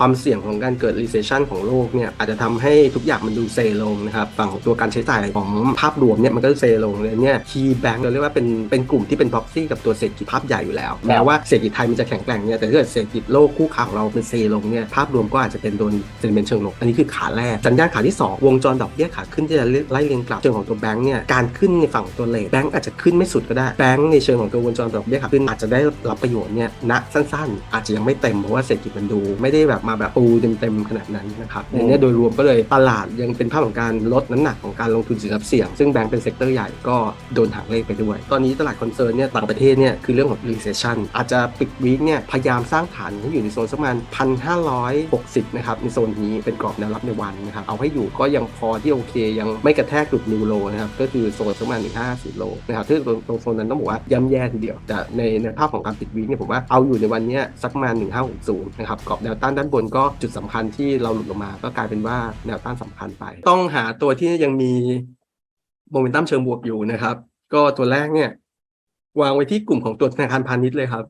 ความเสี่ยงของการเกิด recession ของโลกเนี่ยอาจจะทำให้ทุกอย่างมันดูเซลงนะครับฝั่งของตัวการใช้จ่ายของภาพรวมเนี่ยมันก็เซลงเลยเนี่ย key bank เราเรียกว่าเป็นเป็นกลุ่มที่เป็น proxy กับตัวเศรษฐกิจภาพใหญ่อยู่แล้วแม้ว่าเศรษฐกิจไทยมันจะแข็งแกร่งเนี่ยแต่ถ้าเกิดเศรษฐกิจโลกคู่ค้าของเราเป็นเซลงเนี่ยภาพรวมก็อาจจะเป็นโดน sentiment เชิงลบอันนี้คือขาแรกสัญญาณขาที่ 2 วงจรดอกเบี้ยขาขึ้นที่จะไล่เรียงกลับเชิงของตัวแบงก์เนี่ยการขึ้นในฝั่งของตัวเลทแบงก์อาจจะขึ้นไม่สุดก็ได้แบงก์ในเชิงของตัววงจรดอกเบี้ยขาขึ้นอาจจะได้รับประโยชน์เนี่ยณสั้น ๆ อาจจะยังไม่เต็มเพราะว่าเศรษฐกิจมันดูไม่ได้แบบมาแบบปูเต็มๆขนาดนั้นนะครับในเนี้ยโดยรวมก็เลยตลาดยังเป็นภาพของการลดน้ำหนักของการลงทุนสินทรัพย์เสี่ยง ซึ่งแบงก์เป็นเซกเตอร์ใหญ่ก็โดนหักเลขไปด้วย ตอนนี้ตลาดคอนเซิร์นเนี่ยต่างประเทศเนี่ยคือเรื่องของ recession อาจจะปิดวีคเนี่ยพยายามสร้างฐานให้อยู่ในโซนสักประมาณ1,560นะครับในโซนนี้เป็นกรอบแนวรับในวันนะครับเอาให้อยู่ก็ยังพอที่โอเคยังไม่กระแทกหลุดนิวโลนะครับก็คือโซนสักประมาณ150โลนะครับซึ่งตรงตรงโซนนั้นต้องบอกว่าย่ำแย่ทีเดียวแต่ในในภาพของการปิดวีคเนี่ยผมว่าเอาอยู่ในวันเนี้ยสักประมาณ1560นะครับกรอบแนวต้านด้านบนก็จุดสำคัญที่เราหลุดลงมา ก็กลายเป็นว่าแนวต้านสำคัญไป ต้องหาตัวที่ยังมีโมเมนตัมเชิงบวกอยู่นะครับ ก็ตัวแรกเนี่ยวางไว้ที่กลุ่มของตัวธนาคารพาณิชย์เลยครับ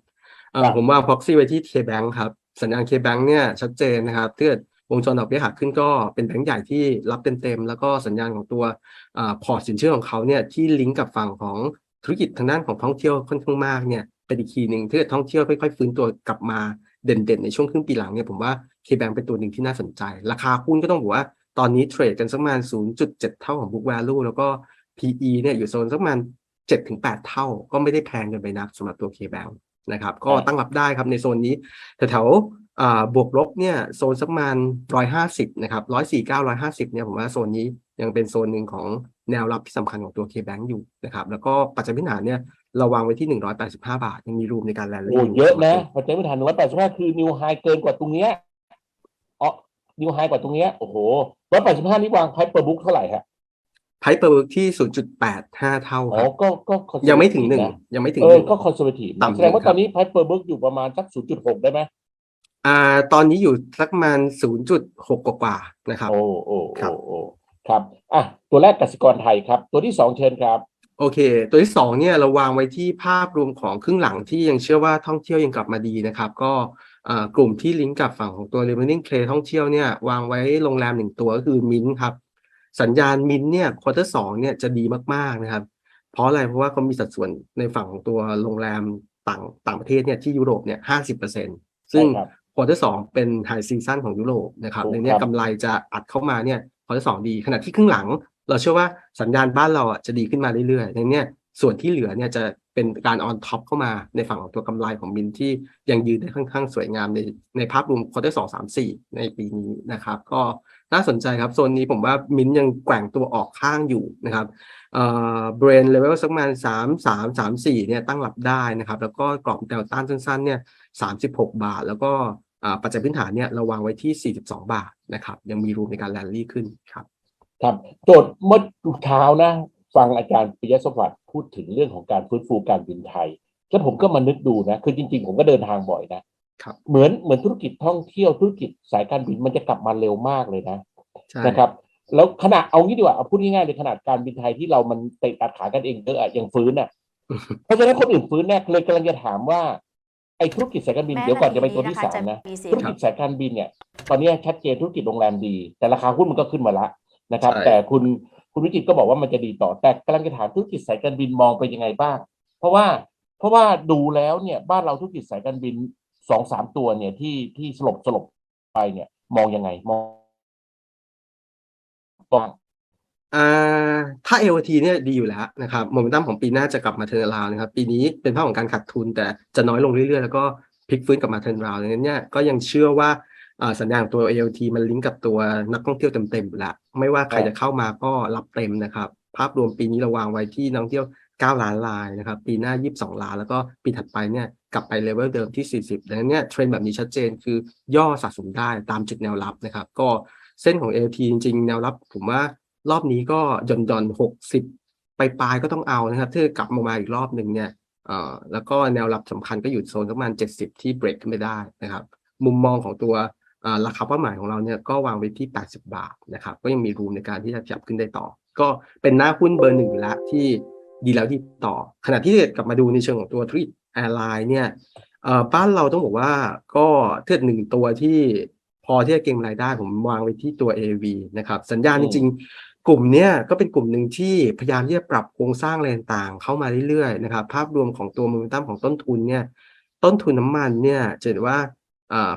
เอ่อผมวาง proxy ไว้ที่ KBank ครับ สัญญาณ KBank เนี่ยชัดเจนนะครับถ้าเกิดวงจรดอกเบี้ยขาขึ้นก็เป็นแบงก์ใหญ่ที่รับเต็มๆแล้วก็สัญญาณของตัวอ่าพอร์ตสินเชื่อของเขาเนี่ยที่ลิงก์กับฝั่งของธุรกิจทางด้านของท่องเที่ยวค่อนข้างมากเนี่ยเป็นอีกทีหนึ่งถ้าเกิดท่องเที่ยวค่อยๆฟื้นตัวกลับมา เด่นๆ ในช่วงครึ่งปีหลังเนี่ยผมว่า KBank เป็นตัวหนึ่งที่น่าสนใจ ราคาหุ้นก็ต้องบอกว่าตอนนี้เทรดกันสักประมาณ 0.7 เท่าของ book value แล้วก็ PE เนี่ยอยู่โซนสักประมาณ 7-8 เท่า ก็ไม่ได้แพงเกินไปนักสำหรับตัว KBank นะครับก็ตั้งรับได้ครับในโซนนี้แถวๆอ่าบวกลบเนี่ยโซนสักประมาณ 150 นะครับ 149 150 เนี่ยผมว่าโซนนี้ยังเป็นโซนหนึ่งของแนวรับที่สำคัญของตัว KBank อยู่นะครับแล้วก็ปัจจัยพื้นฐานเนี่ย เราวางไว้ที่185บาท ยังมีรูมในการแลนด์โอ้เยอะนะปัจจัยพื้นฐานหนึ่งร้อยแปดสิบห้าคือนิวไฮเกินกว่าตรงเนี้ยอ๋อนิวไฮกว่าตรงเนี้ยโอ้โหร้อยแปดสิบห้านี่วางไพ่เปอร์บุ๊กเท่าไหร่ฮะไพเปอร์ที่0.85เท่าอ๋คอรับก็ก็ conservative ยังไม่ถึงหนึ่งนะยังไม่ถึงเอหอนึ่งก็คอนเซอร์เวทีฟต่ำแสดงว่าครับตอนนี้ไพ่เปอร์บุ๊กอยู่ประมาณสักศูนย์จุดหกได้ไหมอ่า ตอนนี้อยู่สักประมาณ0.6กว่าๆนะครับ โอ้โอ้ครัโอ้บโอ้ครับอะตัวแรกกสิกรไทยครับ ตัวที่สองเชิญครับ โอเค ตัวที่สองเนี่ยเราวางไว้ที่ภาพรวมของครึ่งหลังที่ยังเชื่อว่าท่องเที่ยวยังกลับมาดีนะครับ ก็อ่ากลุ่มที่ลิงก์กับฝั่งของตัว remaining play ท่องเที่ยวเนี่ยวางไว้โรงแรมหนึ่งตัวก็คือมินครับ สัญญาณมินเนี่ยควอเตอร์สองเนี่ยจะดีมาก ๆ นะครับ เพราะอะไรเพราะว่าเขามีสัดส่วนในฝั่งของตัวโรงแรมต่างต่างประเทศเนี่ยที่ยุโรปเนี่ยห้าสิบเปอร์เซ็นซึ่งใช่ครับควอเตอร์สองเป็นไฮซีซันของยุโรปนะครับถูกในเนี้ยครับกำไรจะอัดเข้ามาเนี่ยควอเตอร์สองดีขณะที่ครึ่งหลัง เราเชื่อว่าสัญญาณบ้านเราอะจะดีขึ้นมาเรื่อยๆในเนี้ยส่วนที่เหลือเนี่ยจะเป็นการออนท็อปเข้ามาในฝั่งของตัวกำไรของมินที่ยังยืนได้ค่อนข้างสวยงามในในภาพรวมควอเตอร์สองสามสี่ในปีนี้นะครับ ก็น่าสนใจครับโซนนี้ผมว่ามินยังแกว่งตัวออกข้างอยู่นะครับเอ่อเบรนเลเวลสักประมาณสามสามสามสี่เนี่ยตั้งรับได้นะครับ แล้วก็กรอบแนวต้านสั้นๆเนี่ยสามสิบหกบาท แล้วก็อ่าปัจจัยพื้นฐานเนี่ยเราวางไว้ที่42บาทนะครับยังมีรูมในการแลนลี่ขึ้นครับ ครับโจทย์เมื่อเช้านะ ฟังอาจารย์ปิยะสวัสดิ์พูดถึงเรื่องของการฟื้นฟูการบินไทย แล้วผมก็มานึกดูนะ คือจริง ๆ ผมก็เดินทางบ่อยนะครับเหมือนเหมือนธุรกิจท่องเที่ยวธุรกิจสายการบินมันจะกลับมาเร็วมากเลยนะใช่นะครับ แล้วขนาดเอางี้ดีกว่าเอาพูดง่ายๆเลยขนาดการบินไทยที่เรามันเตะตัดขากันเองเยอะอะยังฟื้นอะเพราะฉะนั้นคนอื่นฟื้นแน่เลยกำลังจะถามว่าไอ้ธุรกิจสายการบินแม้เดี๋ยวก่อนในจะไปปีตัวนี้ที่นะคะสามจะนะมีเสียธุงรกิจสายการบินเนี่ย ตอนนี้ชัดเจนธุรกิจโรงแรมดี แต่ราคาหุ้นมันก็ขึ้นมาละ นะครับ ใช่ แต่คุณคุณวิจิตรก็บอกว่ามันจะดีต่อแต่กำลังจะถามธุรกิจสายการบินมองไปยังไงบ้าง เพราะว่าเพราะว่าดูแล้วเนี่ยบ้านเราธุรกิจสายการบินสองสามตัวเนี่ยที่ที่สลบสลบไปเนี่ย มองยังไงมองบ้าง อ่าถ้า AOT เนี่ยดีอยู่แล้วนะครับโมเมนตัมของปีหน้าจะกลับมาเทิร์นราวนะครับ ปีนี้เป็นภาพของการขาดทุนแต่จะน้อยลงเรื่อยๆ แล้วก็พลิกฟื้นกลับมาเทิร์นราวดังนั้นเนี่ยก็ยังเชื่อว่าอ่า สัญญาณตัว AOT มันลิงก์กับตัวนักท่องเที่ยวเต็มๆแล้วไม่ว่าใครจะเข้ามาก็รับเต็มนะครับ ภาพรวมปีนี้เราวางไว้ที่นักท่องเที่ยว 9 ล้านรายนะครับ ปีหน้า 22 ล้าน แล้วก็ปีถัดไปเนี่ยกลับไปเลเวลเดิมที่ 40 ดังนั้นเนี่ยเทรนด์แบบนี้ชัดเจนคือย่อสะสมได้ตามจุดแนวรับนะครับ ก็เส้นของ AOT จริงๆ แนวรับ ผมว่ารอบนี้ก็หย่อนหย่อนหกสิบปลายก็ต้องเอานะครับถ้ากลับมามาอีกรอบหนึ่งเนี่ยเอ่อแล้วก็แนวรับสำคัญก็อยู่โซนประมาณ 70 ที่เบรกขึ้นไปได้นะครับ มุมมองของตัว ราคาเป้าหมายของเราเนี่ยก็วางไว้ที่ 80 บาทนะครับก็ยังมีรูมในการที่จะจับขึ้นได้ต่อ ก็เป็นหน้าหุ้นเบอร์หนึ่งอยู่แล้วที่ดีแล้วดีต่อ ขณะที่กลับมาดูในเชิงของตัวธุรกิจแอร์ไลน์เนี่ยเอ่อบ้านเราต้องบอกว่าก็เทือหนึ่งตัวที่พอที่จะเก็งรายได้ผมวางไว้ที่ตัว AV นะครับสัญญาณอืจมริงๆ กลุ่มเนี้ยก็เป็นกลุ่มหนึ่งที่พยายามที่จะปรับโครงสร้างอะไรต่างๆเข้ามาเรื่อยๆนะครับภาพรวมของตัวโมเมนตัมของต้นทุนเนี่ยต้นทุนน้ำมันเนี่ยจะเห็นว่าอ่า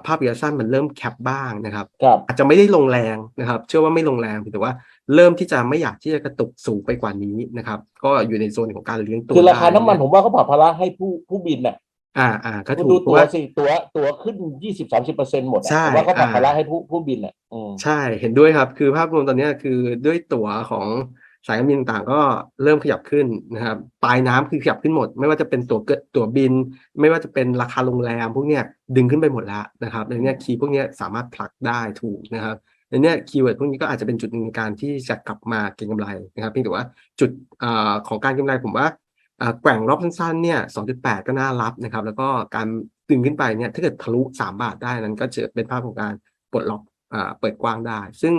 ภาพระยะสั้นมันเริ่มแคปบ้างนะครับครับ อาจจะไม่ได้ลงแรงนะครับ เชื่อว่าไม่ลงแรงแต่ว่าเริ่มที่จะไม่อยากที่จะกระตุกสูงไปกว่านี้นะครับ ก็อยู่ในโซนของการเลี้ยงตัวคือราคาได้น้ำมันผมว่าเขาผลักภาระให้ผู้ผู้บินน่ะอ่าอ่าก็คุณถูดูกเพตั๋ราะวว่าสิตั๋วตั๋วขึ้นยี่สิบสามสิบเปอร์เซ็นต์หมดอะใช่ผมว่าเขาผลักอ่าภาระให้ผู้ผู้บินอะอืมใช่เห็นด้วยครับ คือภาพรวมตอนเนี้ยคือด้วยตั๋วของ สายการบินต่างๆก็เริ่มขยับขึ้นนะครับปลายน้ำคือขยับขึ้นหมด ไม่ว่าจะเป็นตั๋วเกิดตั๋วบิน ไม่ว่าจะเป็นราคาโรงแรมพวกเนี้ยดึงขึ้นไปหมดแล้วนะครับในเนี้ยคีย์พวกเนี้ยสามารถผลักได้ถูกนะครับในเนี้ยคีย์เวิร์ดพวกนี้ก็อาจจะเป็นจุดหนึ่งในการที่จะกลับมาเก็งกำไรนะครับเพียงแต่ว่าจุดอ่าของการเก็งกำไรผมว่าอ่าแกว่งรอบสั้นๆเนี่ย2.8 ก็น่ารับนะครับ แล้วก็การดึงขึ้นไปเนี่ยถ้าเกิดทะลุ 3 บาทได้นั้นก็จะเป็นภาพของการปลดล็อกอ่า เปิดกว้างได้ ซึ่ง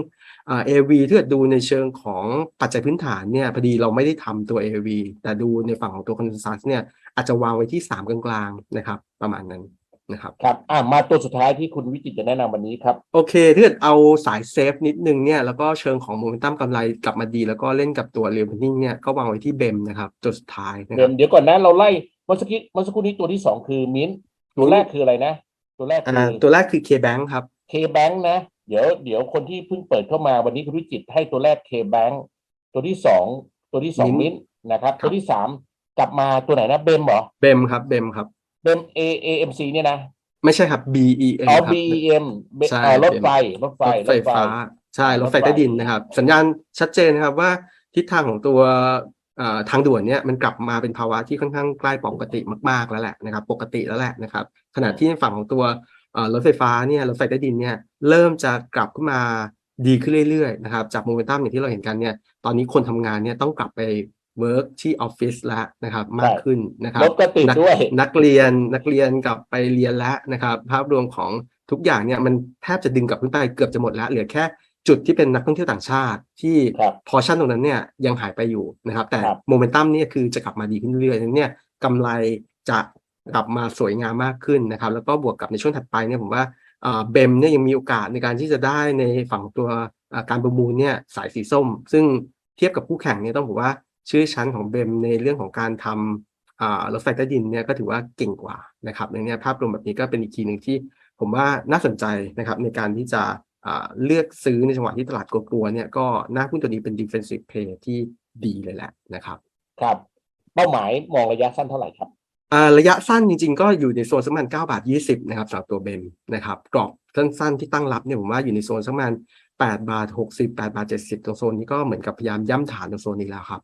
อ่า AV ถ้าเกิดดูในเชิงของปัจจัยพื้นฐานเนี่ยพอดีเราไม่ได้ทำตัว AV แต่ดูในฝั่งของตัว consensus เนี่ยอาจจะวางไว้ที่ 3 กลางๆนะครับประมาณนั้นนะครับครับอ่ามาตัวสุดท้ายที่คุณวิจิตรจะแนะนำวันนี้ครับ โอเคถ้าเกิดเอาสายเซฟนิดนึงเนี่ยแล้วก็เชิงของโมเมนตัมกำไรกลับมาดีแล้วก็เล่นกับตัวเรียลนิ่งเนี่ยก็วางไว้ที่เบมนะครับตัวสุดท้ายนะคเดี๋ยรัวบเดี๋ยวก่อนนะเราไล่เมื่อสักครู่เมื่อสักครู่นี้ตัวที่สองคือมิ้นท์ตัวแรกคืออะไรนะ ตัวแรกคือ่าอตัวแรกคือ KBank ครับเคแบงนะ เดี๋ยวเดี๋ยวคนที่เพิ่งเปิดเข้ามาวันนี้คุณวิจิตรให้ตัวแรกเคแบงตัวที่สองตัวที่สองมิ้มิ้นนท์ท์นะครับครับ ตัวที่สามกลับมาตัวไหนนะเบมเหรอเบมครับเบมครับเบม A A M C เนี่ยนะไม่ใช่ครับ BEM อ๋อครับ B E M ใช่รถ BEM ไฟรถไฟรถไฟฟ้าใช่รถไฟใต้ดินนะครับ สัญญาณชัดเจนนะครับว่าทิศทางของตัวเอ่อทางด่วนเนี่ยมันกลับมาเป็นภาวะที่ค่อนข้างใกล้ปกติมากๆแล้วแหละนะครับ ปกติแล้วแหละนะครับ ขณะที่ในฝั่งของตัวเอ่อ รถไฟฟ้าเนี่ยรถไฟใต้ดินเนี่ยเริ่มจะกลับขึ้นมาดีขึ้นเรื่อยๆนะครับจากโมเมนตัมอย่างที่เราเห็นกันเนี่ยตอนนี้คนทำงานเนี่ยต้องกลับไปเวิร์กที่ออฟฟิศแล้วนะครับมากขึ้นนะครับรถก็ติดนักด้วยนักเรียนนักเรียนกลับไปเรียนแล้วนะครับ ภาพรวมของทุกอย่างเนี่ยมันแทบจะดึงกลับขึ้นไปเกือบจะหมดแล้วเหลือแค่จุดที่เป็นนักท่องเที่ยวต่างชาติที่ครับพอชั่นตรงนั้นเนี่ยยังหายไปอยู่นะครับ แต่ครับโมเมนตัมเนี่ยคือจะกลับมาดีขึ้นเรื่อยๆนั้นเนี่ยกำไรจะ กลับมาสวยงามมากขึ้นนะครับ แล้วก็บวกกับในช่วงถัดไปเนี่ยผมว่าเบมเนี่ยยังมีโอกาสในการที่จะได้ในฝั่งตัวการประมูลเนี่ยสายสีส้ม ซึ่งเทียบกับคู่แข่งเนี่ยต้องบอกว่าชื่อชั้นของเบมในเรื่องของการทำอ่ารถไฟใต้ดินเนี่ยก็ถือว่าเก่งกว่านะครับในนี้ภาพรวมแบบนี้ก็เป็นอีกทีหนึ่งที่ผมว่าน่าสนใจนะครับในการที่จะเลือกซื้อในจังหวะที่ตลาดกลัวๆเนี่ยก็น้าหุ้นตัวนี้เป็น defensive play ที่ดีเลยแหละนะครับ ครับ เป้าหมายมองระยะสั้นเท่าไหร่ครับ ระยะสั้นจริงๆ ก็อยู่ในโซนสักประมาณ9บาท 20 นะครับสำหรับตัวเบมนะครับกรอบสั้นๆที่ตั้งรับเนี่ยผมว่าอยู่ในโซนสักประมาณ8บาท 60 8บาท 70 ตรงโซนนี้ก็เหมือนกับพยายามย่ำฐานตรงโซนนี้แล้วครับ